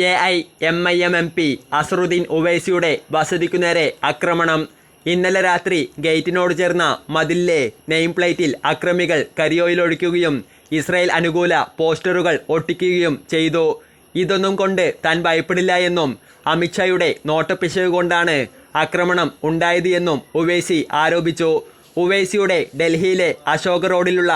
A I M I M M P Asaduddin ഉവൈസിയുടെ വസതിക്കു നേരെ ആക്രമണം. ഇന്നലെ രാത്രി ഗേറ്റിനോട് ചേർന്ന മതിലിലെ നെയിം പ്ലേറ്റിൽ അക്രമികൾ കരിയോയിലൊഴിക്കുകയും ഇസ്രായേൽ അനുകൂല പോസ്റ്ററുകൾ ഒട്ടിക്കുകയും ചെയ്തു. ഇതൊന്നും കൊണ്ട് താൻ ഭയപ്പെടില്ല എന്നും അമിത്ഷായുടെ നോട്ടപ്പിശക് കൊണ്ടാണ് ആക്രമണം ഉണ്ടായത് എന്നും ഉവൈസി ആരോപിച്ചു. ഉവൈസിയുടെ ഡൽഹിയിലെ അശോക റോഡിലുള്ള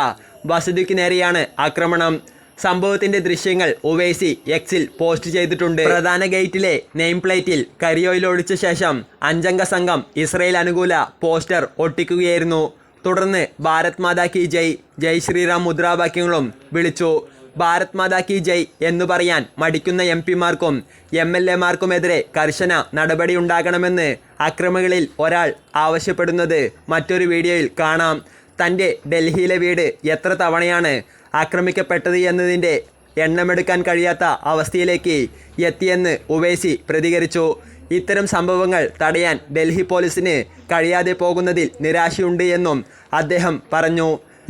വസതിക്ക് നേരെയാണ് ആക്രമണം. സംഭവത്തിന്റെ ദൃശ്യങ്ങൾ ഒവേസി എക്സിൽ പോസ്റ്റ് ചെയ്തിട്ടുണ്ട്. പ്രധാന ഗേറ്റിലെ നെയിം പ്ലേറ്റിൽ കരിയോയിൽ ഒളിച്ച ശേഷം അഞ്ചംഗ സംഘം ഇസ്രയേൽ അനുകൂല പോസ്റ്റർ ഒട്ടിക്കുകയായിരുന്നു. തുടർന്ന് ഭാരത് മാതാ കി ജയ് ജയ് ശ്രീറാം മുദ്രാവാക്യങ്ങളും വിളിച്ചു. ഭാരത് മാതാ കി ജയ് എന്നു പറയാൻ മടിക്കുന്ന എം പിമാർക്കും എം എൽ എമാർക്കുമെതിരെ കർശന നടപടിയുണ്ടാകണമെന്ന് അക്രമികളിൽ ഒരാൾ ആവശ്യപ്പെടുന്നത് മറ്റൊരു വീഡിയോയിൽ കാണാം. തന്റെ ഡൽഹിയിലെ വീട് എത്ര തവണയാണ് ആക്രമിക്കപ്പെട്ടത് എന്നതിന്റെ എണ്ണമെടുക്കാൻ കഴിയാത്ത അവസ്ഥയിലേക്ക് എത്തിയെന്ന് ഉവൈസി പ്രതികരിച്ചു. ഇത്തരം സംഭവങ്ങൾ തടയാൻ ഡൽഹി പോലീസിന് കഴിയാതെ പോകുന്നതിൽ നിരാശയുണ്ട് എന്നും അദ്ദേഹം പറഞ്ഞു.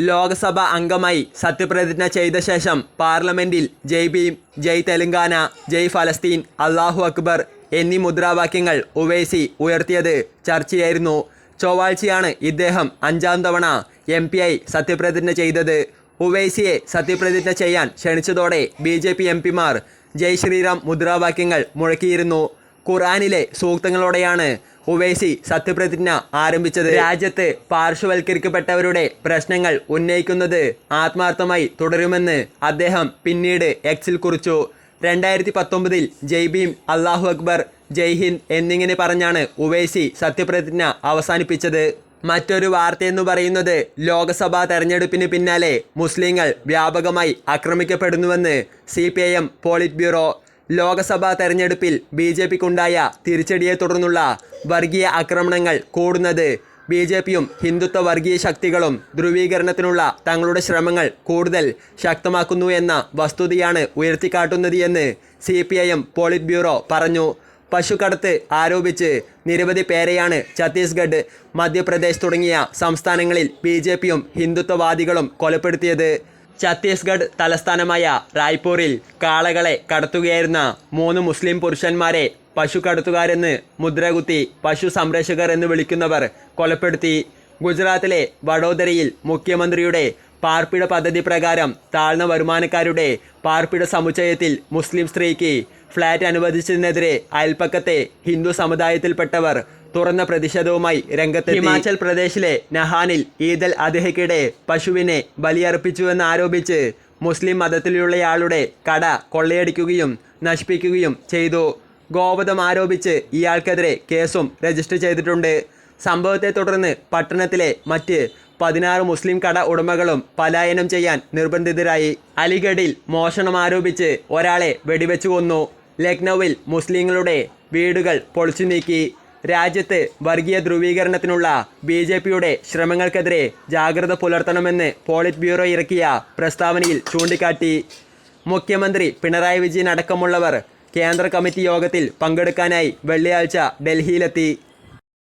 ലോക്സഭ അംഗമായി സത്യപ്രതിജ്ഞ ചെയ്ത ശേഷം പാർലമെന്റിൽ ജയ് ഭീം ജയ് തെലങ്കാന ജയ് ഫലസ്തീൻ അള്ളാഹു അക്ബർ എന്നീ മുദ്രാവാക്യങ്ങൾ ഉവൈസി ഉയർത്തിയത് ചർച്ചയായിരുന്നു. ചൊവ്വാഴ്ചയാണ് ഇദ്ദേഹം അഞ്ചാം തവണ എം പി ഐ സത്യപ്രതിജ്ഞ ചെയ്തത്. ഉവൈസിയെ സത്യപ്രതിജ്ഞ ചെയ്യാൻ ക്ഷണിച്ചതോടെ ബി ജെ പി എം പിമാർ ജയ് ശ്രീറാം മുദ്രാവാക്യങ്ങൾ മുഴക്കിയിരുന്നു. ഖുറാനിലെ സൂക്തങ്ങളോടെയാണ് ഉവൈസി സത്യപ്രതിജ്ഞ ആരംഭിച്ചത്. രാജ്യത്ത് പാർശ്വവൽക്കരിക്കപ്പെട്ടവരുടെ പ്രശ്നങ്ങൾ ഉന്നയിക്കുന്നത് ആത്മാർത്ഥമായി തുടരുമെന്ന് അദ്ദേഹം പിന്നീട് എക്സിൽ കുറിച്ചു. രണ്ടായിരത്തി പത്തൊമ്പതിൽ ജയ് ഭീം അള്ളാഹു അക്ബർ ജയ് ഹിന്ദ് എന്നിങ്ങനെ പറഞ്ഞാണ് ഉവൈസി സത്യപ്രതിജ്ഞ അവസാനിപ്പിച്ചത്. മറ്റൊരു വാർത്തയെന്ന് പറയുന്നത് ലോക്സഭാ തെരഞ്ഞെടുപ്പിന് പിന്നാലെ മുസ്ലിങ്ങൾ വ്യാപകമായി ആക്രമിക്കപ്പെടുന്നുവെന്ന് C P I M polit bureau Lok Sabha തെരഞ്ഞെടുപ്പിൽ ബി ജെ പിക്കുണ്ടായ തിരിച്ചടിയെ തുടർന്നുള്ള വർഗീയ ആക്രമണങ്ങൾ കൂടുന്നത് ബി ജെ പിയും ഹിന്ദുത്വ വർഗീയ ശക്തികളും ധ്രുവീകരണത്തിനുള്ള തങ്ങളുടെ ശ്രമങ്ങൾ കൂടുതൽ ശക്തമാക്കുന്നു എന്ന വസ്തുതയാണ് ഉയർത്തിക്കാട്ടുന്നത് എന്ന് C P I M polit bureau പറഞ്ഞു. പശുക്കടത്ത് ആരോപിച്ച് നിരവധി പേരെയാണ് ഛത്തീസ്ഗഡ് മധ്യപ്രദേശ് തുടങ്ങിയ സംസ്ഥാനങ്ങളിൽ ബി ജെ പിയും ഹിന്ദുത്വവാദികളും കൊലപ്പെടുത്തിയത്. ഛത്തീസ്ഗഡ് തലസ്ഥാനമായ റായ്പൂരിൽ കാളകളെ കടത്തുകയായിരുന്ന മൂന്ന് മുസ്ലിം പുരുഷന്മാരെ പശു കടത്തുകാരെന്ന് മുദ്രകുത്തി പശു സംരക്ഷകർ എന്ന് വിളിക്കുന്നവർ കൊലപ്പെടുത്തി. ഗുജറാത്തിലെ വഡോദരയിൽ മുഖ്യമന്ത്രിയുടെ പാർപ്പിട പദ്ധതി പ്രകാരം താഴ്ന്ന വരുമാനക്കാരുടെ പാർപ്പിട സമുച്ചയത്തിൽ മുസ്ലിം സ്ത്രീക്ക് ഫ്ളാറ്റ് അനുവദിച്ചതിനെതിരെ അയൽപ്പക്കത്തെ ഹിന്ദു സമുദായത്തിൽപ്പെട്ടവർ തുറന്ന പ്രതിഷേധവുമായി രംഗത്ത് ഹിമാചൽ പ്രദേശിലെ നഹാനിൽ ഈദൽ അദ്ഹയ്ക്കിടെ പശുവിനെ ബലിയർപ്പിച്ചുവെന്ന് ആരോപിച്ച് മുസ്ലിം മതത്തിലുള്ളയാളുടെ കട കൊള്ളയടിക്കുകയും നശിപ്പിക്കുകയും ചെയ്തു. ഗോവധം ആരോപിച്ച് ഇയാൾക്കെതിരെ കേസും രജിസ്റ്റർ ചെയ്തിട്ടുണ്ട്. സംഭവത്തെ തുടർന്ന് പട്ടണത്തിലെ മറ്റ് പതിനാറ് മുസ്ലിം കട ഉടമകളും പലായനം ചെയ്യാൻ നിർബന്ധിതരായി. അലിഗഡിൽ മോഷണം ആരോപിച്ച് ഒരാളെ വെടിവെച്ചു കൊന്നു. ലക്നൌവിൽ മുസ്ലിങ്ങളുടെ വീടുകൾ പൊളിച്ചു നീക്കി. രാജ്യത്ത് വർഗീയ ധ്രുവീകരണത്തിനുള്ള ബി ജെ പിയുടെ ശ്രമങ്ങൾക്കെതിരെ ജാഗ്രത പുലർത്തണമെന്ന് പോളിറ്റ് ബ്യൂറോ ഇറക്കിയ പ്രസ്താവനയിൽ ചൂണ്ടിക്കാട്ടി. മുഖ്യമന്ത്രി പിണറായി വിജയൻ അടക്കമുള്ളവർ കേന്ദ്ര കമ്മിറ്റി യോഗത്തിൽ പങ്കെടുക്കാനായി വെള്ളിയാഴ്ച ഡൽഹിയിലെത്തി.